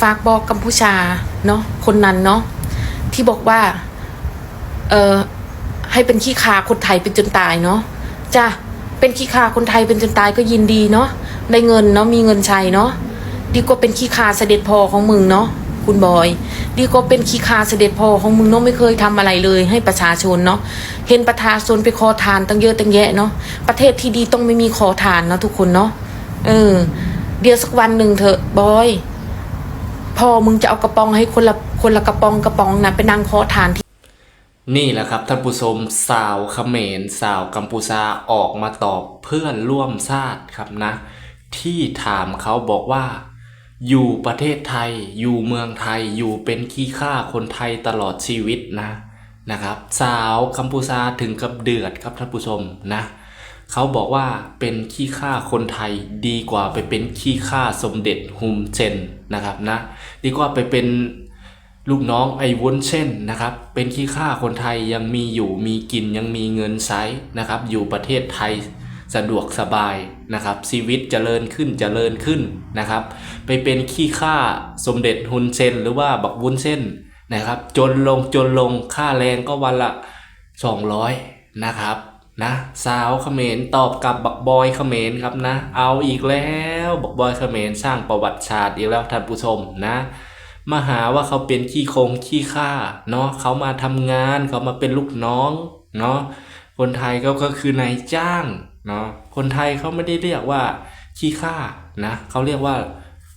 ฝากบอกกัมพูชาเนาะคนนั้นเนาะที่บอกว่า เออให้เป็นขี้คาคนไทยเป็นจนตายเนาะจ้ะเป็นขี้คาคนไทยเป็นจนตายก็ยินดีเนาะได้เงินเนาะมีเงินใช้เนาะดีกว่าเป็นขี้คาเสด็จพ่อของมึงเนาะคุณบอย ดีกว่าเป็นขี้คาเสด็จพ่อของมึงเนาะไม่เคยทำอะไรเลย ให้ประชาชนเนาะเห็นประชาชนไปขอทานตั้งเยอะตั้งแยะเนาะประเทศที่ดีต้องไม่มีขอทานเนาะทุกคนเนาะเออ เดี๋ยวสักวันหนึ่งเถอะบอย พอมึงจะเอากระป๋องให้คนละคนละกระป๋องกระป๋องนะไปนั่งขอทานที่นี่แหละครับท่านผู้ชมสาวเขมรสาวกัมพูชาออกมาตอบเพื่อนร่วมชาติครับนะ ที่ถามเขาบอกว่า อยู่ประเทศไทย อยู่เมืองไทยอยู่เป็นขี้ข้าคนไทยตลอดชีวิตนะนะครับ สาวกัมพูชาถึงกับเดือดครับท่านผู้ชมนะ เขาบอกว่าเป็นขี้ข้าคนไทยดีกว่าไปเป็นขี้ข้าสมเด็จฮุมเจนนะครับนะดีกว่าไปเป็นลูกน้องไอ้วุ้นเช่นนะครับ เป็นขี้ข้าคนไทยยังมีอยู่มีกินยังมีเงินใช้นะครับ อยู่ประเทศไทยสะดวกสบายนะครับชีวิตเจริญขึ้นเจริญขึ้นนะครับ ไปเป็นขี้ข้าสมเด็จฮุนเซนหรือว่าบักวุ้นเส้นนะครับ จนลงจนลงค่าแรงก็วันละ 200 นะครับ นะสาวเขมรตอบกับบักบอยเขมรครับนะ เอาอีกแล้วบักบอยเขมรสร้างประวัติศาสตร์อีกแล้วท่านผู้ชมนะมาหาว่าเขาเป็นขี้คงขี้ข้าเนาะเขามาทำงานเขามาเป็นลูกน้องเนาะคนไทยก็ก็คือนายจ้างเนาะคนไทยเขาไม่ได้เรียกว่าขี้ข้านะเขาเรียกว่า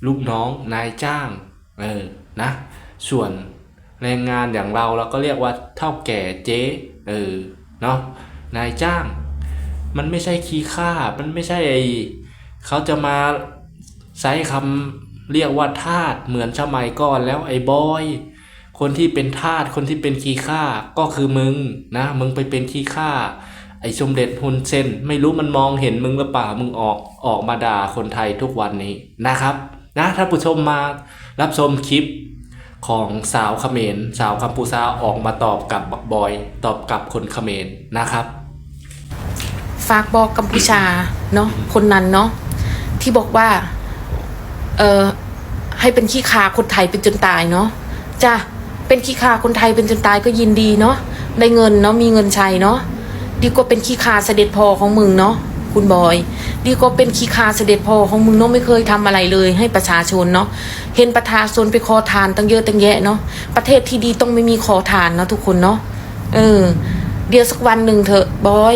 ลูกน้องนายจ้างเออนะส่วนแรงงานอย่างเราเราก็เรียกว่าเท่าแก่เจ๊เออเนาะ นายจ้าง มันไม่ใช่ขี้ข้ามันไม่ใช่ไอเขาจะมาใช้คำเรียกว่าทาสเหมือนสมัยก่อนแล้วไอ้บอยคนที่เป็นทาสคนที่เป็นขี้ข้าก็คือมึงนะ มึงไปเป็นขี้ข้าไอ้สมเด็จฮุนเซนไม่รู้มันมองเห็นมึงหรือเปล่ามึงออกออกมาด่าคนไทยทุกวันนี้นะครับ นะถ้าผู้ชมมารับชมคลิปของสาวเขมร สาวกัมพูชาออกมาตอบกับบักบอย ตอบกับคนเขมรนะครับ ฝากบอกกัมพูชาเนาะคนนั้นเนาะที่บอกว่า เออให้เป็นขี้คาคนไทยเป็นจนตายเนาะจ้ะเป็นขี้คาคนไทยเป็นจนตายก็ยินดีเนาะได้เงินเนาะมีเงินใช้เนาะดีกว่าเป็นขี้คาเสด็จพ่อของมึงเนาะคุณบอย ดีกว่าเป็นขี้คาเสด็จพ่อของมึงเนาะไม่เคยทำอะไรเลย ให้ประชาชนเนาะเห็นประชาชนไปขอทานตั้งเยอะตั้งแยะเนาะประเทศที่ดีต้องไม่มีขอทานเนาะทุกคนเนาะเออ เดี๋ยวสักวันหนึ่งเถอะบอย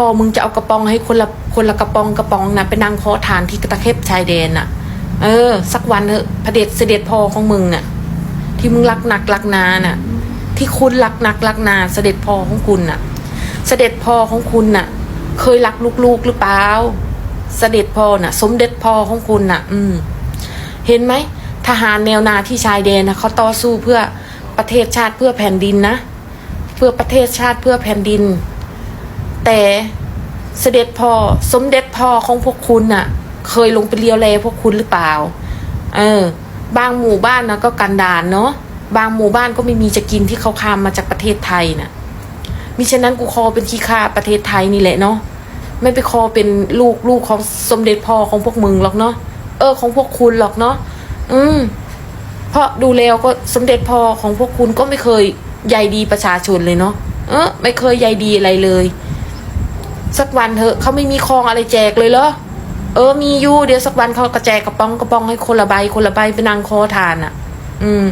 อมึงจะเอากระป๋องให้คนละคนละกระป๋องกระป๋องนะไปนั่งขอทานที่ตะเข็บชายแดนน่ะ เออ สักวันเถอะพระเดชเสด็จพ่อของมึงน่ะ ที่มึงรักหนักรักนาน่ะ ที่คุณรักหนักรักนาเสด็จพ่อของคุณน่ะ เสด็จพ่อของคุณน่ะ เคยรักลูกๆหรือเปล่าเสด็จพ่อน่ะ สมเด็จพ่อของคุณน่ะ อืม เห็นไหมทหารแนวนาที่ชายแดนนะเขาต่อสู้เพื่อประเทศชาติเพื่อแผ่นดินนะ เพื่อประเทศชาติเพื่อแผ่นดิน แต่เสด็จพ่อสมเด็จพ่อของพวกคุณน่ะ เคยลงไปเลียวแลพวกคุณหรือเปล่า เออ บางหมู่บ้านนะก็กันดานเนาะบางหมู่บ้านก็ไม่มีจะกินที่เขาข้ามมาจากประเทศไทยน่ะมิฉะนั้นกูคอเป็นขี้ข้าประเทศไทยนี่แหละเนาะไม่ไปคอเป็นลูกลูกของสมเด็จพ่อของพวกมึงหรอกเนาะเออของพวกคุณหรอกเนาะอืมเพราะดูแล้วก็สมเด็จพ่อของพวกคุณก็ไม่เคยใยดีประชาชนเลยเนาะเออไม่เคยใยดีอะไรเลย สักวันเถอะเขาไม่มีคลองอะไรแจกเลยเหรอเออมีอยู่เดี๋ยวสักวันเขาก็แจกกระป๋องกระป๋องให้คนละใบคนละใบไปนางคอทานอะ อืม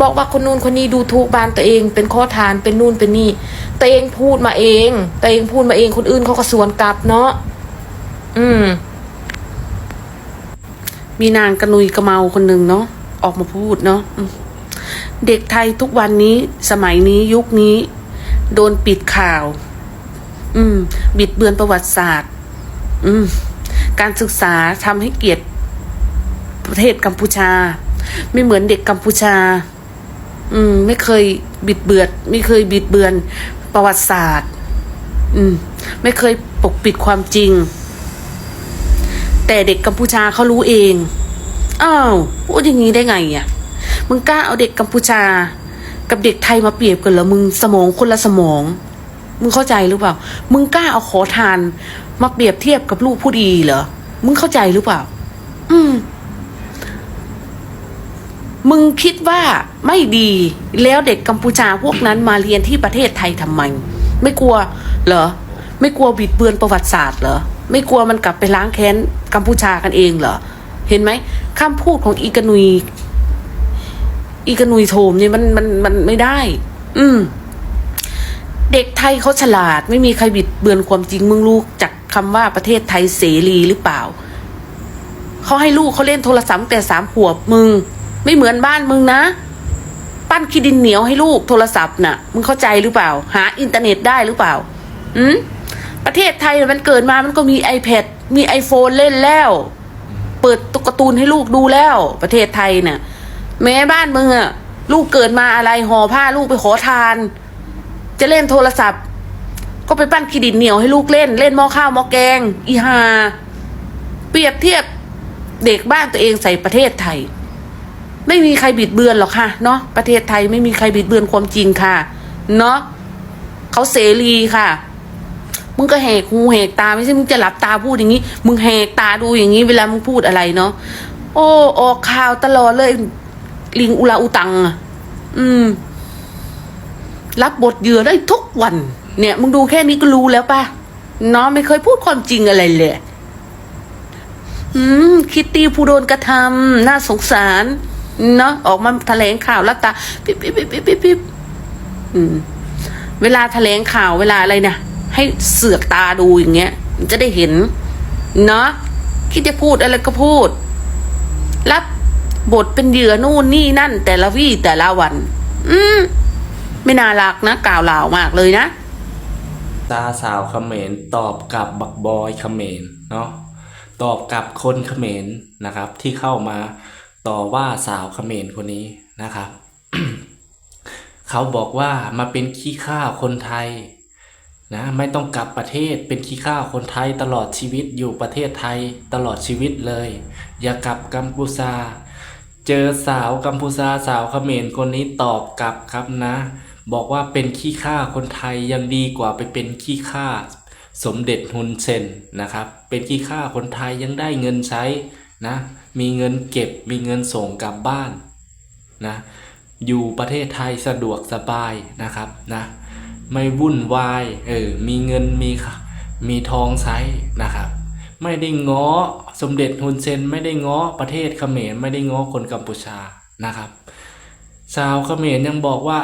บอกว่าคนนู้นคนนี้ดูถูกบ้านตัวเอง เป็นข้อทานเป็นนู่นเป็นนี่ตัวเองพูดมาเองตัวเองพูดมาเองคนอื่นเขาก็สวนกลับเนาะอืม มีนางกระนุยกระเมาคนหนึ่งเนาะออกมาพูดเนาะเด็กไทยทุกวันนี้สมัยนี้ยุคนี้ โดนปิดข่าว อืม บิดเบือนประวัติศาสตร์ อืม การศึกษาทำให้เกียรติประเทศกัมพูชา ไม่เหมือนเด็กกัมพูชา อืม ไม่เคยบิดเบือนไม่เคยบิดเบือนประวัติศาสตร์ อืม ไม่เคยปกปิดความจริง แต่เด็กกัมพูชาเขารู้เองอ้าวพูดอย่างนี้ได้ไงอะมึงกล้าเอาเด็กกัมพูชา กับเด็กไทยมาเปรียบกันเหรอมึงสมองคนละสมอง มึงเข้าใจหรือเปล่า มึงกล้าเอาขอทาน มาเปรียบเทียบกับลูกผู้ดีเหรอ มึงเข้าใจหรือเปล่า อืม มึงคิดว่าไม่ดีแล้วเด็กกัมพูชาพวกนั้นมาเรียนที่ประเทศไทยทำไม ไม่กลัวเหรอ ไม่กลัวบิดเบือนประวัติศาสตร์เหรอ ไม่กลัวมันกลับไปล้างแค้นกัมพูชากันเองเหรอ เห็นไหมคำพูดของอีกนุย อีกนุยโทมเนี่ยมันมันมันไม่ได้ อืม เด็กไทยเขาฉลาด ไม่มีใครบิดเบือนความจริงมึงรู้จากคำว่าประเทศไทยเสรีหรือเปล่าเขาให้ลูกเขาเล่นโทรศัพท์แต่สามขวบมึง ไม่เหมือนบ้านมึงนะ ปั้นขี้ดินเหนียวให้ลูกโทรศัพท์น่ะ มึงเข้าใจหรือเปล่า หาอินเทอร์เน็ตได้หรือเปล่า อืมประเทศไทยมันเกิดมามันก็มี iPad มี iPhone เล่นแล้ว เปิดตุ๊กตูนให้ลูกดูแล้ว ประเทศไทยน่ะแม้บ้านมึงอะลูกเกิดมาอะไรห่อผ้าลูกไปขอทาน จะเล่นโทรศัพท์ ก็ไปปั้นขีดินเหนียวให้ลูกเล่น เล่นหม้อข้าวหม้อแกง อีหา เปรียบเทียบเด็กบ้านตัวเองใส่ประเทศไทย ไม่มีใครบิดเบือนหรอกค่ะเนาะประเทศไทยไม่มีใครบิดเบือนความจริงค่ะ เนาะเขาเสรีค่ะมึงก็แหกหูแหกตาไม่ใช่มึงจะหลับตาพูดอย่างนี้ มึงแหกตาดูอย่างนี้ เวลามึงพูดอะไรเนาะโอ้ออกข่าวตลอดเลย ลิงอุลาอุตังอะอืม รับบทเหยื่อได้ทุกวัน เนี่ยมึงดูแค่นี้ก็รู้แล้วปะเนาะไม่เคยพูดความจริงอะไรเลยอืมคิตตี้ผู้โดนกระทำน่าสงสารเนาะออกมาแถลงข่าวล้วตาปิ๊บปิ๊บปิ๊บปิ๊บปิ๊บอืมเวลาแถลงข่าวเวลาอะไรเนะให้เสือกตาดูอย่างเงี้ยจะได้เห็น เนาะคิดจะพูดอะไรก็พูด รับบทเป็นเหยื่อนู่นนี่นั่น แต่ละวี่แต่ละวัน อืม ไม่น่ารักนะกล่าวเหล่ามากเลยนะ ตาสาวเขมรตอบกับบักบอยเขมรเนาะตอบกับคนเขมรนะครับ ที่เข้ามาต่อว่าสาวเขมรคนนี้นะครับ เขาบอกว่ามาเป็นขี้ข้าคนไทยนะไม่ต้องกลับประเทศเป็นขี้ข้าคนไทยตลอดชีวิตอยู่ประเทศไทยตลอดชีวิตเลย อย่ากลับกัมพูชา เจอสาวกัมพูชาสาวเขมรคนนี้ตอบกลับครับนะ บอกว่าเป็นขี้ข้าคนไทยยังดีกว่าไปเป็นขี้ข้าสมเด็จฮุนเซนนะครับ เป็นขี้ข้าคนไทยยังได้เงินใช้นะมีเงินเก็บมีเงินส่งกลับบ้านนะอยู่ประเทศไทยสะดวกสบายนะครับนะไม่วุ่นวายเออมีเงินมีค่ะมีทองใช้นะครับ ไม่ได้ง้อสมเด็จฮุนเซนไม่ได้ง้อประเทศเขมรไม่ได้ง้อคนกัมพูชานะครับชาวเขมรยังบอกว่า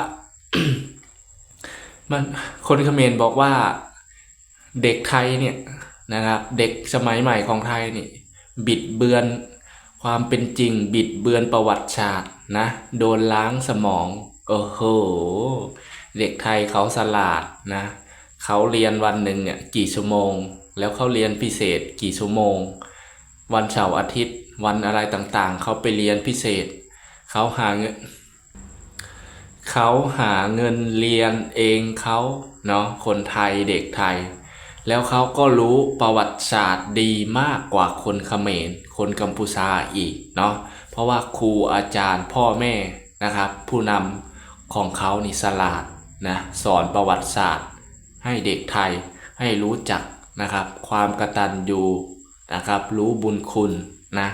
มันคนเขมรบอกว่าเด็กไทยเนี่ยนะครับ เด็กสมัยใหม่ของไทยนี่บิดเบือนความเป็นจริงบิดเบือนประวัติศาสตร์นะโดนล้างสมองโอ้โหเด็กไทยเขาสลาดนะเขาเรียนวันหนึ่งเนี่ยกี่ชั่วโมง แล้วเขาเรียนพิเศษกี่ชั่วโมง วันเสาร์อาทิตย์ วันอะไรต่างๆ เขาไปเรียนพิเศษ เขาหาเงิน เขาหาเงินเรียนเองเขาเนาะคนไทยเด็กไทย แล้วเขาก็รู้ประวัติศาสตร์ดีมากกว่าคนเขมร คนกัมพูชาอีกเนาะเพราะว่าครูอาจารย์พ่อแม่นะครับ ผู้นำของเขานี่สลาดนะสอนประวัติศาสตร์ ให้เด็กไทยให้รู้จักนะครับ ความกระตัญญูนะครับ รู้บุญคุณนะ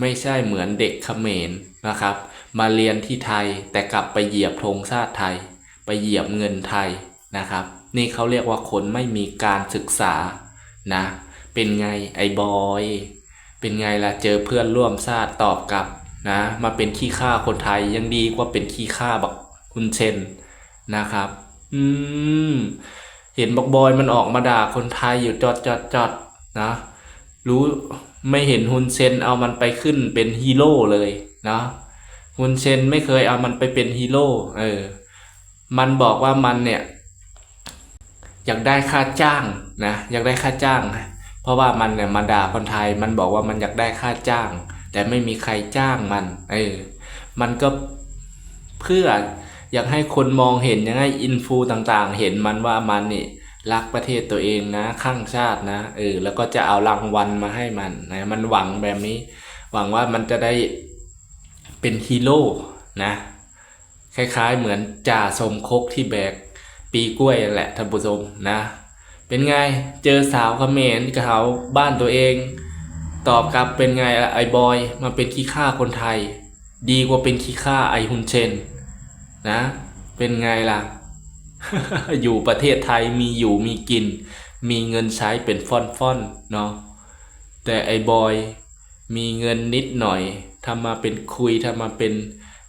ไม่ใช่เหมือนเด็กเขมรนะครับ มาเรียนที่ไทยแต่กลับไปเหยียบธงชาติไทย ไปเหยียบเงินไทยนะครับ นี่เขาเรียกว่าคนไม่มีการศึกษานะ เป็นไงไอ้บอย เป็นไงล่ะเจอเพื่อนร่วมชาติตอบกลับนะ มาเป็นขี้ข้าคนไทยยังดีกว่าเป็นขี้ข้าบักคุณเชนนะครับ อืม เห็นบอกบอยมันออกมาด่าคนไทยอยู่จอดจอดจอดนะ รู้ไม่เห็นฮุนเซนเอามันไปขึ้นเป็นฮีโร่เลยนะ ฮุนเซนไม่เคยเอามันไปเป็นฮีโร่เออ มันบอกว่ามันเนี่ย อยากได้ค่าจ้างนะอยากได้ค่าจ้างเพราะว่ามันเนี่ยมาด่าคนไทย มันบอกว่ามันอยากได้ค่าจ้าง แต่ไม่มีใครจ้างมัน เออ มันก็เพื่ออยากให้คนมองเห็นยังไงอินฟูต่างๆ เห็นมันว่ามันนี่รักประเทศตัวเองนะข้างชาตินะเออแล้วก็จะเอารางวัลมาให้มันนะมันหวังแบบนี้ หวังว่ามันจะได้ เป็นฮีโร่นะคล้ายๆเหมือนจ่าสมคกที่แบกปีกล้วยแหละท่านผู้ชมนะ เป็นไงเจอสาวเขมรกับเขาบ้านตัวเอง ตอบกลับเป็นไงไอ้บอยมาเป็นขี้ข้าคนไทย ดีกว่าเป็นขี้ข้าไอ้ฮุนเชนนะ เป็นไงล่ะ อยู่ประเทศไทยมีอยู่มีกิน มีเงินใช้เป็นฟ่อนๆเนาะแต่ไอ้บอย มีเงินนิดหน่อยทำมาเป็นคุยทำมาเป็น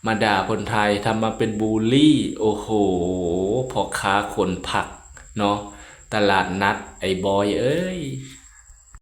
มาด่าคนไทยทำมาเป็นบูลลี่ โอ้โหพอค้าคนผักเนาะตลาดนัดไอ้บอยเอ้ย